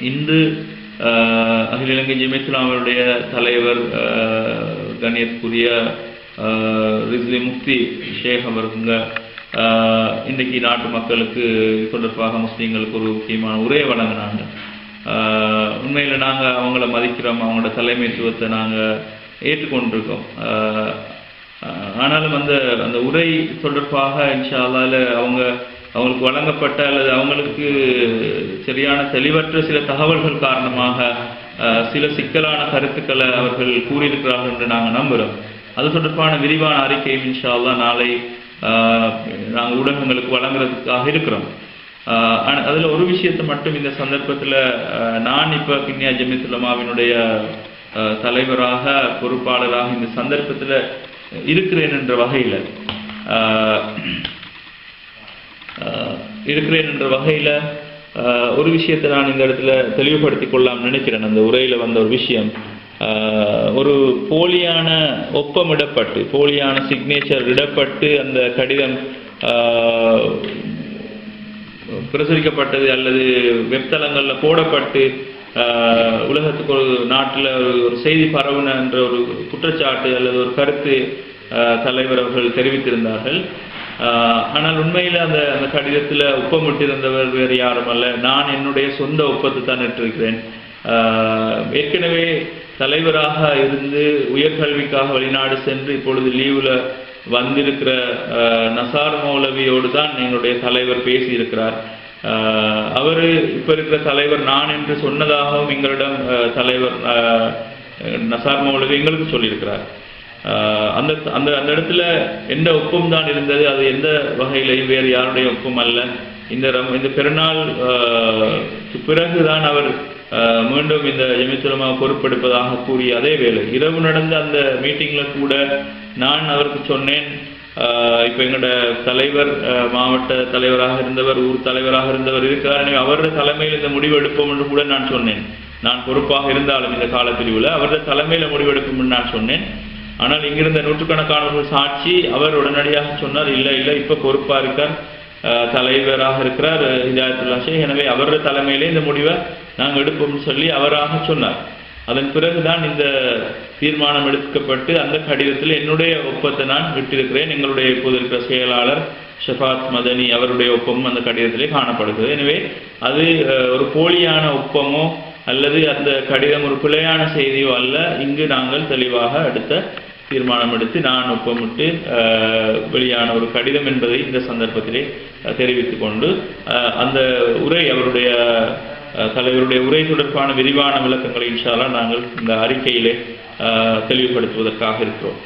இன்று அகில இலங்கை ஜெமித்துலாமருடைய தலைவர் கணியத்துக்குரிய ரிஸ்வி முக்தி ஷேக் அவருங்க. இன்றைக்கு நாட்டு மக்களுக்கு தொடர்பாக முஸ்லீம்களுக்கு ஒரு முக்கியமான உரையை வழங்கினாங்க. உண்மையில் நாங்கள் அவங்கள மதிக்கிறோம் அவங்களோட தலைமைத்துவத்தை நாங்கள் ஏற்றுக்கொண்டிருக்கோம். ஆனாலும் அந்த அந்த உரை தொடர்பாக இன்ஷா அவங்க அவங்களுக்கு வழங்கப்பட்ட அல்லது அவங்களுக்கு சரியான தெளிவற்ற சில தகவல்கள் காரணமாக சில சிக்கலான கருத்துக்களை அவர்கள் கூறியிருக்கிறார்கள் என்று நாங்கள் நம்புகிறோம் அது தொடர்பான விரிவான அறிக்கையும் இன்ஷா நாளை நாங்கள் ஊடகங்களுக்கு வழங்குறதுக்காக இருக்கிறோம். ஆனால் அதில் ஒரு விஷயத்தை மட்டும் இந்த சந்தர்ப்பத்தில் நான் இப்போ கிண்ணியா ஜமித்துலமாவினுடைய தலைவராக பொறுப்பாளராக இந்த சந்தர்ப்பத்தில் இருக்கிறேன் என்ற வகையில் ஆஹ், இருக்கிறேன் என்ற வகையில ஆஹ், ஒரு விஷயத்தை நான் இந்த இடத்துல தெளிவுபடுத்திக் கொள்ளலாம் நினைக்கிறேன். அந்த உரையில வந்த ஒரு விஷயம் ஆஹ், ஒரு போலியான ஒப்பமிடப்பட்டு போலியான சிக்னேச்சர் இடப்பட்டு அந்த கடிதம் ஆஹ், பிரசுரிக்கப்பட்டது அல்லது வெப்தளங்களில் போடப்பட்டு ஆஹ், உலகத்துக்கு ஒரு நாட்டில் ஒரு செய்தி பரவுன என்ற ஒரு குற்றச்சாட்டு அல்லது ஒரு கருத்து ஆஹ், தலைவர் அவர்கள் தெரிவித்திருந்தார்கள். ஆனால் உண்மையில் அந்த அந்த கடிதத்தில் ஒப்பமிட்டிருந்தவர் வேறு யாரும் அல்ல. நான் என்னுடைய சொந்த ஒப்பத்தை தான் இட்டிருக்கிறேன். ஆஹ், ஏற்கனவே தலைவராக இருந்து உயர்கல்விக்காக வெளிநாடு சென்று இப்பொழுது லீவுல வந்திருக்கிற நசார் மௌலவியோடு தான் என்னுடைய தலைவர் பேசியிருக்கிறார். ஆஹ், இப்போ இருக்கிற தலைவர் நான் என்று சொன்னதாகவும் எங்களிடம் தலைவர் நசார் மௌலவி எங்களுக்கு சொல்லியிருக்கிறார். அந்த அந்த அந்த இடத்துல எந்த ஒப்பம் தான் இருந்தது அது எந்த வகையிலையும் வேறு யாருடைய ஒப்பம் அல்ல. இந்த ரம் இந்த பெருநாள் ஆஹ், பிறகுதான் அவர் ஆஹ், மீண்டும் இந்த ஜெமித்துலமா பொறுப்பெடுப்பதாக கூறிய அதே வேலை இரவு நடந்த அந்த மீட்டிங்ல கூட நான் அவருக்கு சொன்னேன் ஆஹ், எங்களோட தலைவர் மாவட்ட தலைவராக இருந்தவர் ஊர் தலைவராக இருந்தவர் இருக்கிறார் எனவே அவருடைய தலைமையில் இந்த முடிவு எடுப்போம் என்று கூட நான் சொன்னேன். நான் பொறுப்பாக இருந்தாலும் இந்த காலப்பிரிவில் அவருடைய தலைமையில முடிவெடுக்கும் என்று நான் சொன்னேன். ஆனால் இங்கிருந்த நூற்றுக்கணக்கானவர்கள் சாட்சி அவர் உடனடியாக சொன்னார் இல்லை இல்லை இப்போ பொறுப்பாக இருக்கார் தலைவராக இருக்கிறார் ஹிதாயத்துல்லா ஷேக். எனவே அவருடைய தலைமையிலே இந்த முடிவை நாங்கள் எடுப்போம்னு சொல்லி அவராக சொன்னார். அதன் பிறகுதான் இந்த தீர்மானம் எடுக்கப்பட்டு அந்த கடிதத்தில் என்னுடைய ஒப்பத்தை நான் விட்டிருக்கிறேன். எங்களுடைய இப்போது இருக்கிற செயலாளர் ஷஃபாத் மதனி அவருடைய ஒப்பமும் அந்த கடிதத்திலே காணப்படுகிறது. எனவே அது ஒரு போலியான ஒப்பமோ அல்லது அந்த கடிதம் ஒரு பிழையான செய்தியோ அல்ல இங்கு நாங்கள் தெளிவாக அடுத்த தீர்மானம் எடுத்து நான் ஒப்பமிட்டு வெளியான ஒரு கடிதம் என்பதை இந்த சந்தர்ப்பத்திலே தெரிவித்து கொண்டு அந்த உரை அவருடைய தலைவருடைய உரை தொடர்பான விரிவான விளக்கங்களை இன்ஷா நாங்கள் இந்த அறிக்கையிலே தெளிவுபடுத்துவதற்காக இருக்கிறோம்.